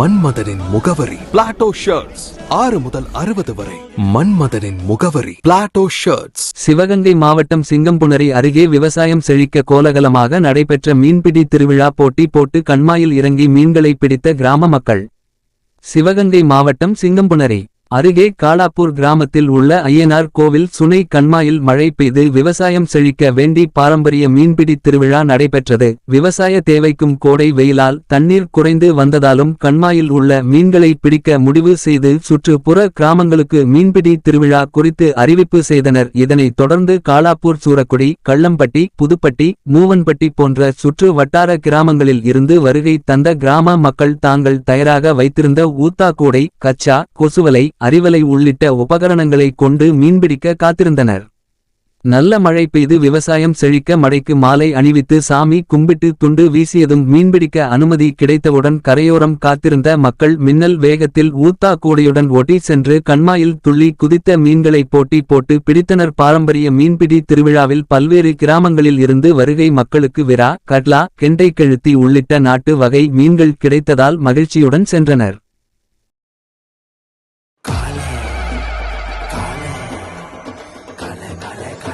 மன்மதனின் முகவரி. Plato shirts ஆறு முதல் அறுபது வரை. மன்மதனின் முகவரி. பிளாட்டோ ஷர்ட்ஸ் சிவகங்கை மாவட்டம் சிங்கம்புணரி அருகே விவசாயம் செழிக்க கோலகலமாக நடைபெற்ற மீன்பிடி திருவிழா போட்டி போட்டு கண்மாயில் இறங்கி மீன்களை பிடித்த கிராம மக்கள். சிவகங்கை மாவட்டம் சிங்கம்புணரி அருகே காலாப்பூர் கிராமத்தில் உள்ள ஐயனார் கோவில் சுனை கண்மாயில் மழை பெய்து விவசாயம் செழிக்க வேண்டி பாரம்பரிய மீன்பிடி திருவிழா நடைபெற்றது. விவசாய தேவைக்கும் கோடை வெயிலால் தண்ணீர் குறைந்து வந்ததாலும் கண்மாயில் உள்ள மீன்களை பிடிக்க முடிவு செய்து சுற்றுப்புற கிராமங்களுக்கு மீன்பிடி திருவிழா குறித்து அறிவிப்பு செய்தனர். இதனைத் தொடர்ந்து காலாப்பூர் சூரக்குடி கள்ளம்பட்டி புதுப்பட்டி மூவன்பட்டி போன்ற சுற்று வட்டார கிராமங்களில் இருந்து வருகை தந்த கிராம மக்கள் தாங்கள் தயாராக வைத்திருந்த ஊத்தாக்கூடை கச்சா கொசுவலை அறிவலை உள்ளிட்ட உபகரணங்களை கொண்டு மீன்பிடிக்க காத்திருந்தனர். நல்ல மழை பெய்து விவசாயம் செழிக்க மடைக்கு மாலை அணிவித்து சாமி கும்பிட்டு துண்டு வீசியதும் மீன்பிடிக்க அனுமதி கிடைத்தவுடன் கரையோரம் காத்திருந்த மக்கள் மின்னல் வேகத்தில் ஊத்தா கூடையுடன் ஒட்டி சென்று கண்மாயில் துள்ளி குதித்த மீன்களை போட்டி போட்டு பிடித்தனர். பாரம்பரிய மீன்பிடி திருவிழாவில் பல்வேறு கிராமங்களில் இருந்து வருகை மக்களுக்கு விரா கட்லா கெண்டை கெழுத்தி உள்ளிட்ட நாட்டு வகை மீன்கள் கிடைத்ததால் மகிழ்ச்சியுடன் சென்றனர்.